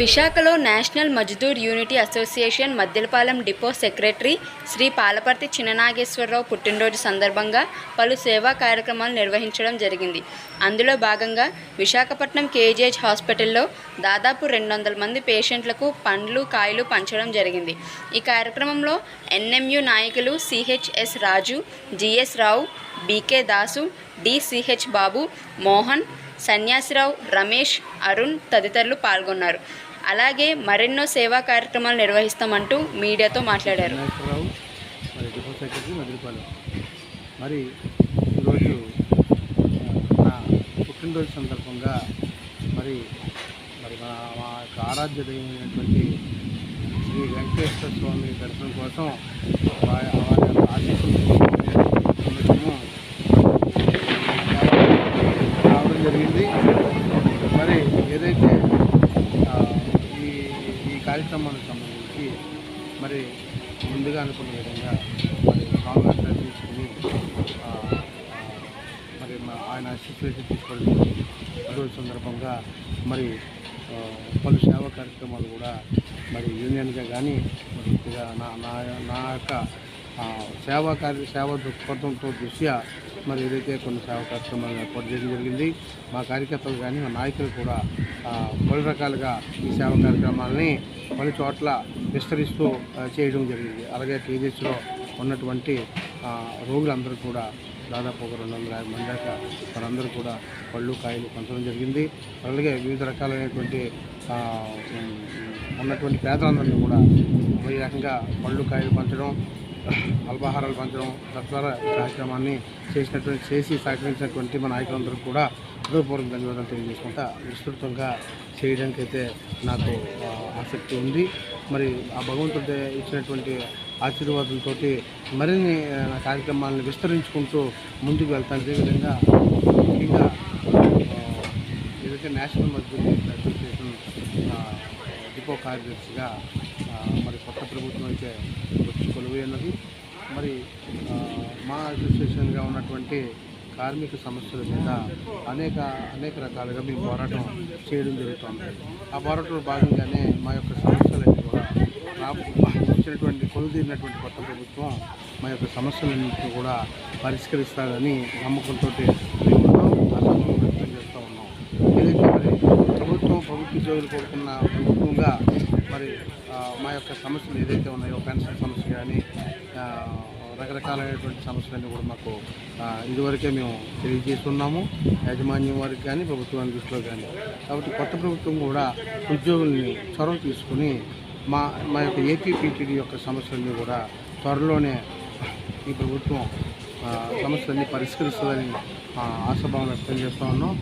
విశాఖలో national Mazdoor unity association Maddelapalem depot secretary Shri Palaparthi Chinnanageswararao పుట్టినరోజు సందర్భంగా పలు సేవా కార్యక్రమాలు నిర్వహించడం జరిగింది. అందులో భాగంగా విశాఖపట్నం కేజీహెచ్ హాస్పిటల్లో దాదాపు రెండు వందల మంది పేషెంట్లకు పండ్లు కాయలు పంచడం జరిగింది. ఈ కార్యక్రమంలో ఎన్ఎంయు నాయకులు CHS Raju GS Rao BK Dasu DCH Babu Mohan Sanyasirao Ramesh Arun తదితరులు పాల్గొన్నారు. అలాగే మరెన్నో సేవా కార్యక్రమాలు నిర్వహిస్తామంటూ మీడియాతో మాట్లాడారు. మరి మరి ఈరోజు నా పుట్టినరోజు సందర్భంగా మరి మరి మా మా యొక్క ఆరాధ్య దైవమైనటువంటి శ్రీ వెంకటేశ్వర స్వామి దర్శనం కోసం వారి వారి యొక్క ఆశీస్సులు పొందడము రావడం జరిగింది మరి ఏదైతే ఆ, ఈ ఈ కార్యక్రమానికి సంబంధించి మరి ముందుగా అనుకున్న విధంగా మరి స్వామివారి దర్శించుకుని మరి మా ఆయన సిచ్యువేషన్ తీసుకోవడం రోజు సందర్భంగా మరి పలు సేవా కార్యక్రమాలు కూడా మరి యూనియన్గా కానీ మరి నా నా నా యొక్క సేవా కార్య సేవా దృక్పథంతో దృష్ట్యా మరి ఏదైతే కొన్ని సేవా కార్యక్రమాలను ఏర్పాటు చేయడం జరిగింది మా కార్యకర్తలు కానీ మా నాయకులు కూడా పలు రకాలుగా ఈ సేవా కార్యక్రమాలని పలు చోట్ల విస్తరిస్తూ చేయడం జరిగింది. అలాగే టీజీస్లో ఉన్నటువంటి రోగులందరూ కూడా దాదాపు ఒక రెండు వందల యాభై మంది దాకా వారందరూ కూడా పళ్ళు కాయలు పంచడం జరిగింది. అలాగే వివిధ రకాలైనటువంటి ఉన్నటువంటి పేదలందరినీ కూడా ఈ రకంగా పళ్ళు కాయలు పంచడం అల్పాహారాలు పంచడం తద్వారా కార్యక్రమాన్ని చేసినటువంటి చేసి సహకరించినటువంటి మా నాయకులందరూ కూడా హృదయపూర్వక ధన్యవాదాలు తెలియజేసుకుంటా. విస్తృతంగా చేయడానికి అయితే నాకు ఆసక్తి ఉంది. మరి ఆ భగవంతుడి ఇచ్చినటువంటి ఆశీర్వాదంతో మరిన్ని కార్యక్రమాలను విస్తరించుకుంటూ ముందుకు వెళ్తాను. అదేవిధంగా ముఖ్యంగా ఏదైతే నేషనల్ మజ్దూర్ అసోసియేషన్ డిపో కార్యదర్శిగా మరి కొత్త ప్రభుత్వం అయితే వచ్చి కొలువైనది. ఉన్నది మరి మా అసోసియేషన్గా ఉన్నటువంటి కార్మిక సమస్యల మీద అనేక అనేక రకాలుగా మేము పోరాటం చేయడం జరుగుతుంది. ఆ పోరాటంలో భాగంగానే మా యొక్క సమస్యలన్నీ కూడా వచ్చినటువంటి కొలుదీరినటువంటి కొత్త ప్రభుత్వం మా యొక్క సమస్యలన్నింటినీ కూడా పరిష్కరిస్తారని నమ్మకంతో మేము ఉన్నాం ఆశాభావం వ్యక్తం చేస్తూ ఉన్నాం ఏదైతే మరి ప్రభుత్వం ప్రభుత్వ ఉద్యోగులు కోరుకున్న ప్రభుత్వంగా మరి మా యొక్క సమస్యలు ఏదైతే ఉన్నాయో పెన్షన్ సమస్య కానీ రకరకాలైనటువంటి సమస్యలన్నీ కూడా మాకు ఇదివరకే మేము తెలియజేస్తున్నాము. యాజమాన్యం వారికి కానీ ప్రభుత్వాన్ని దృష్టిలో కానీ. కాబట్టి కొత్త ప్రభుత్వం కూడా ఉద్యోగుల్ని చొరవ తీసుకుని మా మా యొక్క ఏపీపీటీడీ యొక్క సమస్యలన్నీ కూడా త్వరలోనే ఈ ప్రభుత్వం సమస్యలన్నీ పరిష్కరిస్తుందని ఆశాభావం వ్యక్తం చేస్తూ ఉన్నాం.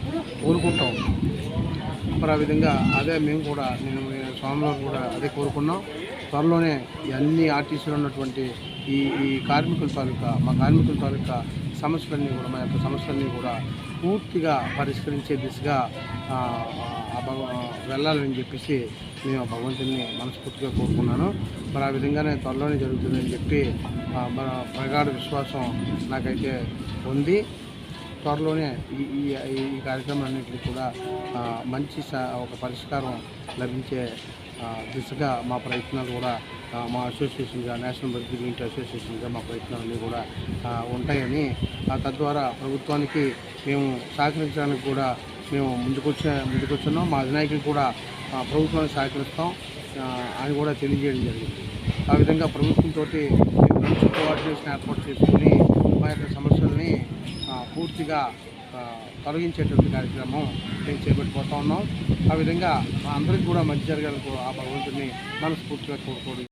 కోరుకుంటాం. ఆ విధంగా అదే మేము కూడా నేను స్వామిలో కూడా అదే కోరుకున్నాం. త్వరలోనే అన్ని ఆర్టీసీలో ఉన్నటువంటి ఈ ఈ కార్మికుల తాలూకా మా కార్మికుల తాలూకా సమస్యలన్నీ కూడా మా యొక్క సమస్యలన్నీ కూడా పూర్తిగా పరిష్కరించే దిశగా ఆ, వెళ్ళాలని చెప్పేసి నేను ఆ భగవంతుని మనస్ఫూర్తిగా కోరుకున్నాను. మరి ఆ విధంగానే త్వరలోనే జరుగుతుందని చెప్పి మన ప్రగాఢ విశ్వాసం నాకైతే ఉంది. త్వరలోనే ఈ ఈ ఈ కార్యక్రమాలన్నింటినీ కూడా మంచి స- ఒక పరిష్కారం లభించే దిశగా మా ప్రయత్నాలు కూడా మా అసోసియేషన్గా నేషనల్ బర్గర్ యూనిట్ అసోసియేషన్గా మా ప్రయత్నాలన్నీ కూడా ఉంటాయని తద్వారా ప్రభుత్వానికి మేము సహకరించడానికి కూడా మేము ముందుకొచ్చే ముందుకొచ్చున్నాం. మా అధినాయకులు కూడా ప్రభుత్వానికి సహకరిస్తాం. అని కూడా తెలియజేయడం జరిగింది. ఆ విధంగా ప్రభుత్వంతో మంచి కోఆర్డినేషన్ ఏర్పాటు చేసుకుని మా యొక్క సమస్యల్ని పూర్తిగా తొలగించేటువంటి కార్యక్రమం మేము చేపట్టిపోతా ఉన్నాం. ఆ విధంగా అందరికీ కూడా మంచి జరగాలని ఆ భగవంతుని మనస్ఫూర్తిగా కోరుకోవడం